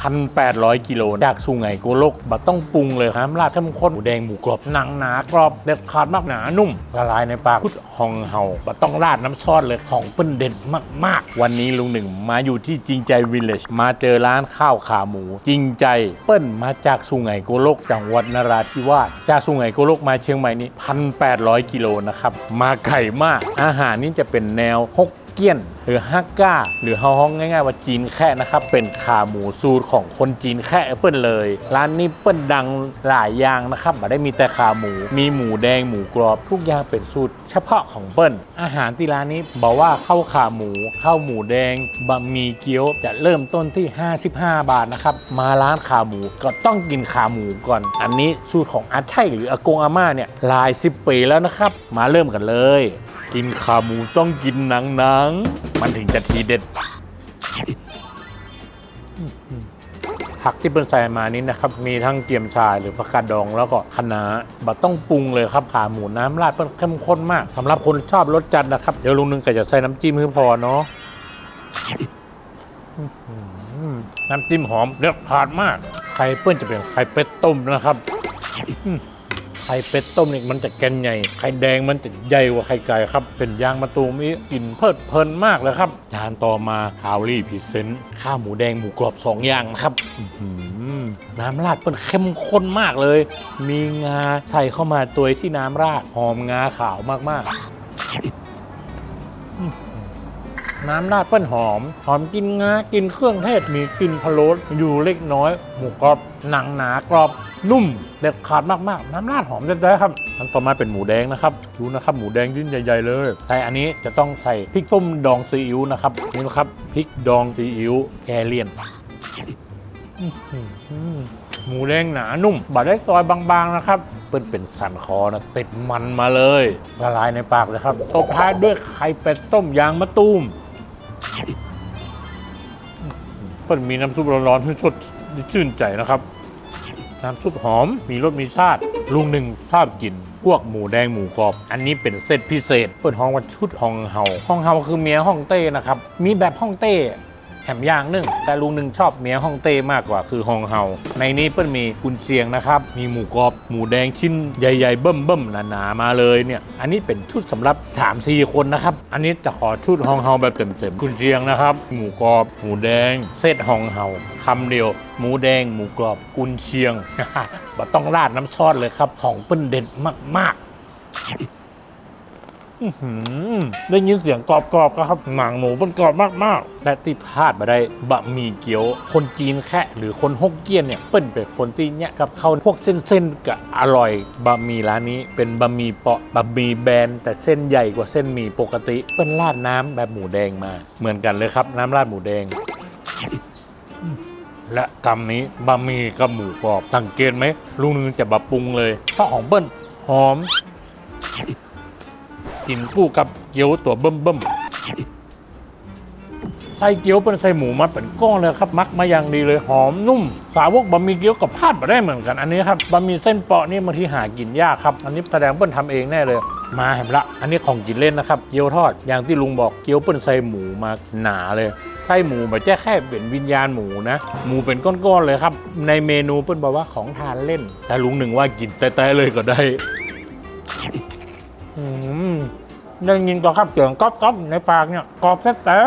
1,800 กิโลจากสุไหงโกลกบัต้องปรุงเลยน้ำราดเข้มข้นหมูแดงหมูกรอบหนังหนากรอบเด็ดขาดมากหนานุ่มละลายในปากพุดหองเห่าบัต้องราดน้ำซอสเลยของเปิ้นเด็ดมากๆ วันนี้ลุงหนึ่งมาอยู่ที่จริงใจวิลเลจมาเจอร้านข้าวขาหมู จริงใจเปิ้นมาจากสุไหงโกลกจังหวัดนราธิวาสจากสุไหงโกลกมาเชียงใหม่นี่1,800 กิโลนะครับมาไก่มากอาหารนี่จะเป็นแนวฮก เกี้ยน หรือฮักก้า หรือเฮาฮ้องง่ายๆว่าจีนแค่นะครับเป็นขาหมูสูตรของคนจีนแค่เปิ้ลเลย ร้านนี้เปิ้ลดังหลายอย่างนะครับไม่ได้มีแต่ขาหมู มีหมูแดงหมูกรอบทุกอย่างเป็นสูตร เฉพาะของเปิ้ลอาหารที่ร้านนี้บอกว่าข้าวขาหมูข้าวหมูแดงบะหมี่เกี๊ยวจะเริ่มต้นที่ 55 บาทนะครับมาร้านขาหมูก็ต้องกินขาหมูก่อน อันนี้สูตรของอาไทยหรืออากงอาม่าเนี่ยหลายสิบปีแล้วนะครับ มาเริ่มกันเลย กินขาหมูต้องกินหนังหังมันถึงจะทีเด็ด ผักที่เป็นใส่มานี้นะครับ มีทั้งเกี๊ยมชายหรือผักกาดดองแล้วก็คะน้าบัดต้องปรุงเลยครับขาหมูน้ำราดเป็นเข้มข้นมากสำหรับคนชอบรสจัดนะครับ เดี๋ยวลุงนึงก็จะใส่น้ำจิ้มให้พอเนาะน้ำจิ้มหอมเด็ดขาดมาก ไข่เปิ้ลจะเป็นไข่เป็ดต้มนะครับ ไข่เป็ดต้มนี่มันจะแกนใหญ่ ไข่แดงมันจะใหญ่กว่าไข่ไก่ครับ เป็นยางมะตูมนี่กลิ่นเพลิดเพลินมากเลยครับ จานต่อมาฮาวลี่พรีเซนต์ข้าวหมูแดงหมูกรอบสองอย่างนะครับน้ำราดเป็นเข้มข้นมากเลย มีงาใส่เข้ามาตัวที่น้ำราดหอมงาขาวมากๆ น้ำราดเปิ้ลหอม หอมกินงากินเครื่องเทศมีกลิ่นพะโล้อยู่เล็กน้อย หมูกรอบหนังหนากรอบนุ่มเด็ดขาดมากๆ น้ำราดหอมแท้ๆครับอันต่อมาเป็นหมูแดงนะครับดูนะครับ หมูแดงชิ้นใหญ่ ๆ เลย แต่อันนี้จะต้องใส่พริกต้มดองซีอิ๊วนะครับนี่นะครับพริกดองซีอิ๊วแกเลียนหมูแดงหนานุ่มบาดได้ซอยบางๆนะครับเปิ้ลเป็นสันคอนะติดมันมาเลยละลายในปากเลยครับตบท้ายด้วยไข่เป็ดต้มยางมะตูม เปิ้ลมีน้ำซุปร้อนๆที่ชดชื่นใจนะครับ น้ำซุปหอมมีรสมีชาติลุงหนึ่งชอบกิน พวกหมูแดงหมูกรอบ อันนี้เป็นเซตพิเศษ เปิดห้องวันชุดห้องเฮาห้องเฮาคือเมียห้องเต้นะครับ มีแบบห้องเต้ แหมย่างหนึ่งแต่ลุงหนึ่งชอบเมียฮ่องเต้มากกว่าคือฮองเฮาในนี้เปิ้ลมีกุนเชียงนะครับ มีหมูกรอบหมูแดงชิ้นใหญ่ๆ เบิ่มเบิ่มๆหนาๆมาเลยเนี่ยอันนี้เป็นชุดสำหรับ 3-4 คนนะครับ อันนี้จะขอชุดฮองเฮาแบบเต็มๆกุนเชียงนะครับ หมูกรอบหมูแดงเซตฮองเฮาคำเดียว หมูแดง หมูกรอบกุนเชียงบ่ต้องราดน้ำซอสเลยครับของเปิ้ลเด็ดมากๆ ได้ยินเสียงกรอบๆครับ หนังหมูมันกรอบมากๆ และที่พลาดมาได้บะหมี่เกี๊ยว คนจีนแค่หรือคนฮกเกี้ยนเนี่ยเปิ้ลเป็นคนที่เนี่ยกับเขาพวกเส้นๆกับอร่อยบะหมี่ร้านนี้ เป็นบะหมี่เปาะบะหมี่แบนแต่เส้นใหญ่กว่าเส้นหมี่ปกติ เปิ้ลราดน้ำแบบหมูแดงมา เหมือนกันเลยครับ น้ำราดหมูแดงและกำนี้บะหมี่กับหมูกรอบสังเกตไหมลุงนึงจะบะปรุงเลยเพราะของเปิ้ลหอม กินคู่กับเกี๊ยวตัวเบิ่มเบิ่มๆไส้เกี๊ยวเป็นไส้หมูมัดเป็นก้อนเลยครับมักมาอย่างดีเลยหอมนุ่ม สาวกบะหมี่เกี๊ยวกับพลาดมาได้เหมือนกันอันนี้ครับบะหมี่เส้นเปาะนี่บางทีหากินยากครับ อันนี้แสดงเปิ้ลทำเองแน่เลย มาเห็นละ อันนี้ของกินเล่นนะครับเกี๊ยวทอดอย่างที่ลุงบอกเกี๊ยวเปิ้ลใส่หมูมาหนาเลยไส้หมูแบบแค่แค่เป็นวิญญาณหมูนะ หมูเป็นก้อนๆเลยครับ ในเมนูเปิ้ลบอกว่าของทานเล่น แต่ลุงหนึ่งว่ากินแต่ๆเลยก็ได้ อืม ได้ยินตัวครับเสียงก๊อบก๊อบในปากเนี่ยกรอบแท้แต่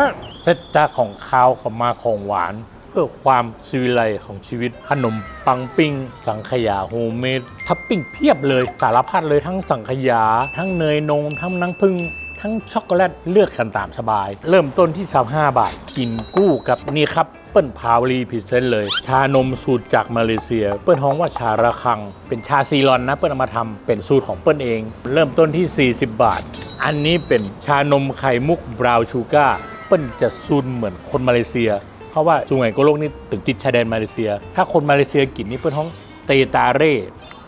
เซตจาของคาวกับมาของหวาน เพื่อความชีวิไลของชีวิตขนมปังปิ้ง สังขยาโฮมเมดทับปิ้งเพียบเลยสารพัดเลยทั้งสังขยา ทั้งเนยนมทั้งน้ำผึ้งทั้งช็อกโกแลตเลือกกันตามสบาย เริ่มต้นที่ 35 บาท กินกู้กับนี่ครับเปิ้ลพาวลีพรีเซนต์เลย ชานมสูตรจากมาเลเซีย เปิ้ลฮ้องว่าชาระคัง เป็นชาซีรอนนะ เปิ้ลเอามาทำเป็นสูตรของเปิ้ลเอง เริ่มต้นที่ 40 บาท อันนี้เป็นชานมไข่มุกบราวน์ชูการ์เปิ้ลจะซูนเหมือนคนมาเลเซีย เพราะว่าสุไหงโกโลกนี่ถึงติดชายแดนมาเลเซีย ถ้าคนมาเลเซียกินนี่เปิ้ลฮ้องเตตาเร่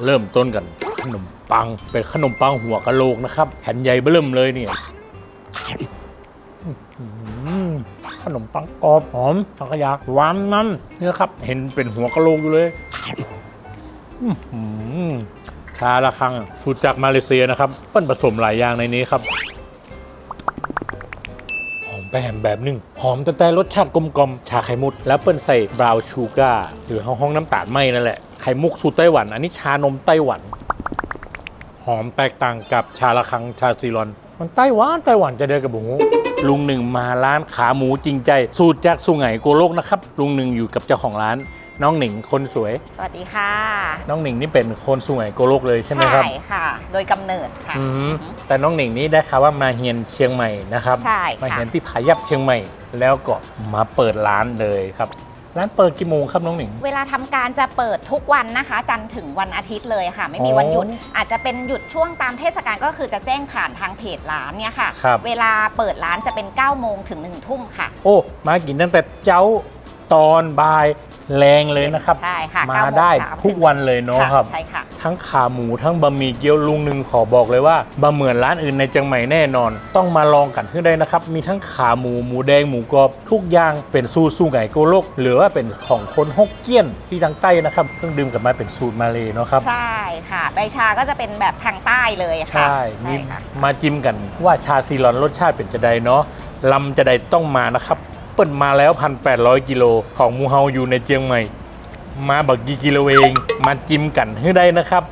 เริ่มต้นกัน ขนมปังเป็นขนมปังหัวกะโหลกนะครับแผ่นใหญ่เบิ่มเลยเนี่ยขนมปังกรอบหอมสังขยาหวานมันนี่นะครับ เห็นเป็นหัวกะโหลกอยู่เลย ชาละคังสูตรจากมาเลเซียนะครับเปิ้ลผสมหลายอย่างในนี้ครับ หอมแแหมแบบหนึง หอมแต่แต่รสชาติกลมกลมชาไข่มุกแล้วเปิ้ลใส่บราวน์ชูการ์หรือห้องน้ำตาลไหมนั่นแหละ ไข่มุกสูตรไต้หวัน อันนี้ชานมไต้หวัน หอมแตกต่างกับชาละคังชาซีรอน มันไต้หวันไต้หวันจะเดินกับหมูลุงหนึ่งมาร้านขาหมูจริงใจ สูตรจากสุไหงโกโลกนะครับลุงหนึ่งอยู่กับเจ้าของร้าน น้องหนิงคนสวย สวัสดีค่ะ น้องหนิงนี่เป็นคนสุไหงโกโลกเลยใช่ไหมครับค่ะ โดยกำเนิดค่ะ อืมแต่น้องหนิงนี่ได้ข่าวว่ามาเฮียนเชียงใหม่นะครับใช่ค่ะ มาเฮียนที่ผายับเชียงใหม่ แล้วก็มาเปิดร้านเลยครับ ร้านเปิดกี่โมงครับน้องหนิง เวลาทำการจะเปิดทุกวันนะคะ จันทร์ถึงวันอาทิตย์เลยค่ะ ไม่มีอ๋อวันหยุด อาจจะเป็นหยุดช่วงตามเทศกาลก็คือจะแจ้งผ่านทางเพจร้านเนี่ยค่ะ ครับ เวลาเปิดร้านจะเป็น9โมงถึง1ทุ่มค่ะ โอ้ มากินตั้งแต่เจ้าตอนบ่าย แรงเลยนะครับ ใช่ค่ะมา9โงได้เช้ทุกวันเลยเนาะค่ะครับ ใช่ค่ะ ทั้งขาหมูทั้งบะหมี่เกี๊ยวลุงหนึ่งขอบอกเลยว่าบะเหมือนร้านอื่นในเชียงใหม่แน่นอน ต้องมาลองกันขึ้นได้นะครับ มีทั้งขาหมูหมูแดงหมูกรอบ ทุกอย่างเป็นสูตรสู้ไก่โกโลก หรือว่าเป็นของคนฮกเกี้ยนที่ทางใต้นะครับเครื่องดื่มกลับมาเป็นสูตรมาเลยเนาะครับ ใช่ค่ะ ใบชาก็จะเป็นแบบทางใต้เลยค่ะ ใช่มีค่ะมาจิ้มกันว่าชาซีรอนรสชาติเป็นจะใดเนาะลำจะใดต้องมานะครับ เปิ้นมาแล้ว 1,800 กิโลของหมูเฮาอยู่ในเจียงใหม่ มาบักกี่กิโลเอง มาจิ้มกันให้ได้นะครับ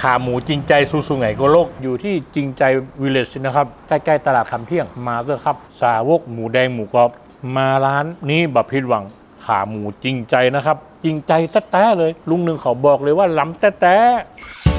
ขาหมูจริงใจซูซูไงโกโลก อยู่ที่จริงใจวิลเลจนะครับ ใกล้ๆตลาดคำเที่ยงมาเถอะครับ สาวกหมูแดงหมูกรอบ มาร้านนี้บับผิดหวัง ขาหมูจริงใจนะครับ จริงใจแต้ๆเลย ลุงหนึ่งเขาบอกเลยว่าล้ำแต้ๆ